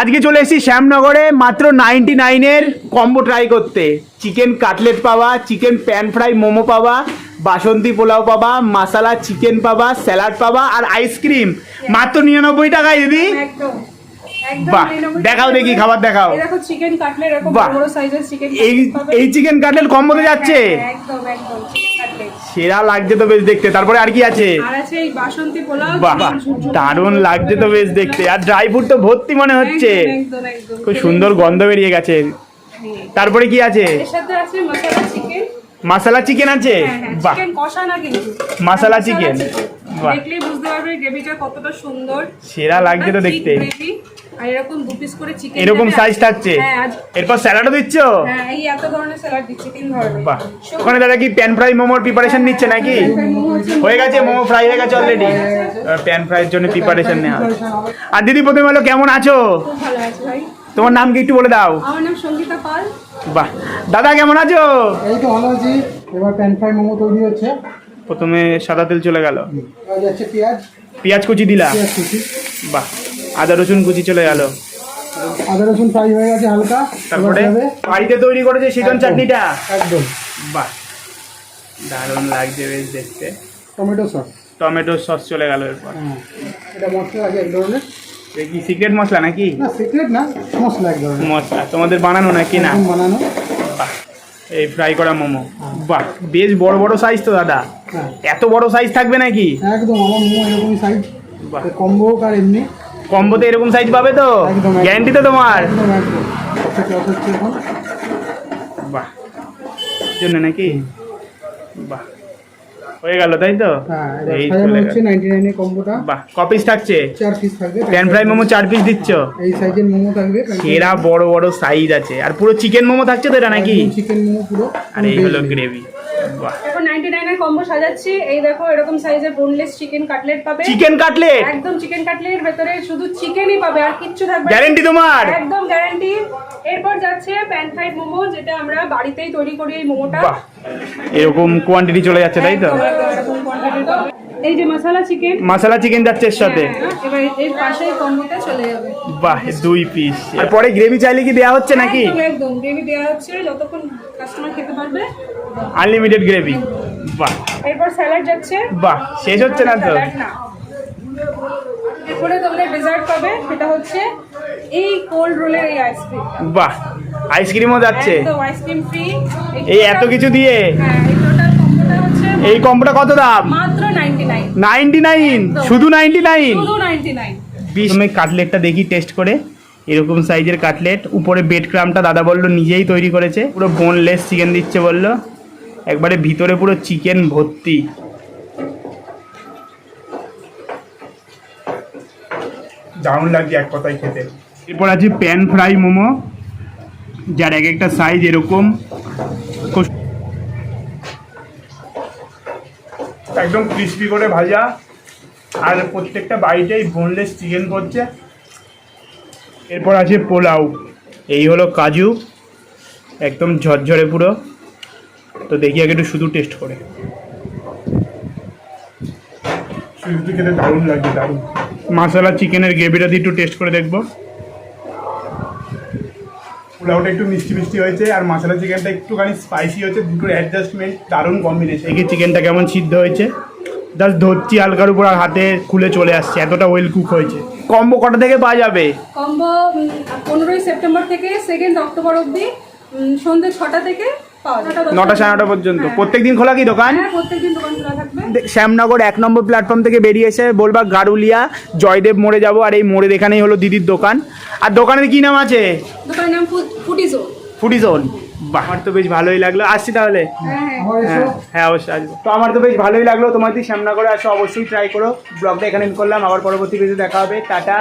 আজকে চলে এসেছি শ্যামনগরে, মাত্র নাইনটি নাইনের কম্বো ট্রাই করতে। চিকেন কাটলেট পাওয়া চিকেন প্যান ফ্রাই মোমো পাওয়া বাসন্তী পোলাও পাবা মাসালা চিকেন পাবা স্যালাড পাবা, আর আইসক্রিম মাত্র নিরানব্বই টাকায়, দিদি? বাহ, দেখাও দেখি, খাবার দেখাও। এই দেখো চিকেন কাটলেট এরকম। বড় বড় সাইজের চিকেন এই এই চিকেন কাটলেট কম্বোতে যাচ্ছে? একদম একদম সেরা লাগছে তো বেশ দেখতে। তারপরে আর কি আছে? আর আছে এই বাসন্তী পোলাও বাহ দারুণ লাগছে তো বেশ দেখতে। আর ড্রাই ফ্রুট তো ভর্তি মনে হচ্ছে। খুব সুন্দর গন্ধ বেরিয়ে গেছে। তারপরে কি আছে? এর সাথে আছে মশলা চিকেন মাসালা চিকেন আছে? হ্যাঁ হ্যাঁ বাহ। চিকেন কষা না কিন্তু। মাসালা চিকেন বাহ। দেখলেই বুঝতে পারবে গ্রেভিটা কতটা সুন্দর। সেরা লাগছে তো দেখতে। আর এরকম দু পিস করে চিকেন এরকম সাইজ থাকছে। হ্যাঁ এরপর স্যালাডও দিচ্ছ? হ্যাঁ এই এত ধরনের স্যালাড দিচ্ছি তিন ধরনের। বাহ। ওখানে দাদা কি প্যান ফ্রাই মোমোর প্রিপারেশন নিচ্ছে নাকি? হয়ে গেছে মোমো। ফ্রাই হয়ে গেছে অলরেডি প্যান ফ্রাইয়ের জন্য প্রিপারেশন নেওয়া। আর দিদি প্রথমে বলো কেমন আছো? খুব ভালো আছে ভাই। তোমার নাম কি একটু বলে দাও। আমার নাম সঙ্গীতা পাল। বাহ। দাদা কেমন আছো? এই তো ভালো আছি। এবার প্যান ফ্রাই মোমো তৈরি হচ্ছে। প্রথমে সাদা তেল চলে গেল। পেঁয়াজ পেঁয়াজ। কুচি দিলা? বাহ আদা রসুন কুচি চলে গেল। আদা রসুন ফ্রাই হয়ে গেছে হালকা। তারপরে বাড়িতে তৈরি করেছে একদম। চাটনিটা? একদম। বাহ দারুণ লাগছে বেশ দেখতে। Tomato sauce. টমেটো সস চলে গেল এরপর। হ্যাঁ এটা মশলা আছে এক ধরনের। কি সিক্রেট মশলা নাকি? না সিক্রেট না মশলা এক ধরনের। মশলা তোমাদের বানানো নাকি না? বানানো। বাহ এই ফ্রাই করা মোমো। বাহ বেশ বড় বড় সাইজ তো দাদা। এত বড় সাইজ থাকবে নাকি? একদম আমার মোমো এরকমই সাইজ কম্বো হোক আর এমনি। কম্বোতে এরকম সাইজ পাবে তো। গ্যারান্টি তো তোমার। আচ্ছা বাহ। জন্য নাকি? বাহ। হয়ে গেল তাই তো? হ্যাঁ এই চলে গেল। নাইনটি নাইনের কম্বোটা বাহ কপিস থাকছে? চার পিস থাকবে প্যান ফ্রাই মোমো চার পিস দিচ্ছ? এই সাইজের মোমো থাকবে সেরা বড় বড় সাইজ আছে। আর পুরো চিকেন মোমো থাকছে তো এটা নাকি? চিকেন মোমো পুরো। আর এই হলো গ্রেভি এখন 99 এর কম্বো সাজাচ্ছি। এই দেখো এরকম সাইজের বোনলেস চিকেন কাটলেট পাবে। চিকেন কাটলেট একদম চিকেন কাটলেট ভেতরে শুধু চিকেনই পাবে আর কিচ্ছু থাকবে। গ্যারেন্টি তোমার? একদম গ্যারান্টি এরপর যাচ্ছে প্যান ফ্রাইড মোমো যেটা আমরা বাড়িতেই তৈরি করি এই মোমোটা। এরকম কোয়ান্টিটি চলে যাচ্ছে তাই তো? এই যে মশলা চিকেন। মশলা চিকেন যাচ্ছে এর সাথে। এবার এর পাশেই কম্বোটা চলে যাবে। বাহ দুই পিস আর পরে গ্রেভি চাইলে কি দেওয়া হচ্ছে নাকি? একদম গ্রেভি দেওয়া হচ্ছে যতক্ষণ কাস্টমার খেতে পারবে। আনলিমিটেড গ্রেভি বাহ। এরপর স্যালাড যাচ্ছে। বাহ শেষ হচ্ছে না তো? এরপরে তোমরা ডেজার্ট পাবে সেটা হচ্ছে এই কোল্ড রোলের এই আইসক্রিম বাহ আইসক্রিমও যাচ্ছে। আইসক্রিম ফ্রি এই এত কিছু দিয়ে? হ্যাঁ এই কম্বোটা কম্বোটা কত দাম? মাত্র 99 নাইনটি নাইন। শুধু নাইনটি নাইন শুধু 99 বিশ আমি কাটলেটটা দেখি টেস্ট করে। এরকম সাইজের কাটলেট উপরে বেড ক্রামটা দাদা বলল নিজেই তৈরি করেছে। পুরো বোনলেস চিকেন দিচ্ছে বলল। একবারে ভিতরে পুরো চিকেন ভর্তি। দারুণ লাগছে এক কথায় খেতে। এরপর আছে প্যান ফ্রাই মোমো। যার এক একটা সাইজ এরকম। একদম ক্রিস্পি করে ভাজা। আর প্রত্যেকটা বাড়িতেই বোনলেস চিকেন করছে। এরপর আছে পোলাও। এই হলো কাজু। একদম ঝরঝরে পুরো। তো দেখি আগে একটু শুধু টেস্ট করে। শুধু খেতে দারুণ লাগছে দারুণ। মশলা চিকেনের গ্রেভিটা দিয়ে একটু টেস্ট করে দেখব। পোলাওটা একটু মিষ্টি মিষ্টি হয়েছে আর মশলা চিকেনটা একটুখানি স্পাইসি হয়েছে দুটোর অ্যাডজাস্টমেন্ট দারুণ কম্বিনেশন এই চিকেনটা কেমন সিদ্ধ হয়েছে? জাস্ট ধরছি হালকার উপর আর হাতে খুলে চলে আসছে এতটা ওয়েল কুক হয়েছে। কম্বো কটা থেকে পাওয়া যাবে? কম্বো পনেরোই সেপ্টেম্বর থেকে সেকেন্ড অক্টোবর অবধি সন্ধ্যে ছটা থেকে নটা সাড়ে নটা পর্যন্ত। প্রত্যেকদিন খোলা কি দোকান? হ্যাঁ প্রত্যেকদিন দোকান খোলা থাকবে। দে- শ্যামনগর এক নম্বর প্ল্যাটফর্ম থেকে বেরিয়ে এসে বলবা গারুলিয়া জয়দেব মোড়ে যাব আর এই মোড়ের এখানেই হলো দিদির দোকান। আর দোকানের কি নাম আছে? দোকানের নাম ফুডি জোন বাহ আমার তো বেশ ভালোই লাগল। আসছি তাহলে? হ্যাঁ হ্যাঁ। হ্যাঁ হ্যাঁ অবশ্যই আসব। তো আমার তো বেশ ভালোই লাগল। তোমার যদি করে আসো অবশ্যই ট্রাই করো। ব্লগটা এখানে করলাম। আবার পরবর্তী ভিডিও দেখা হবে। টাটা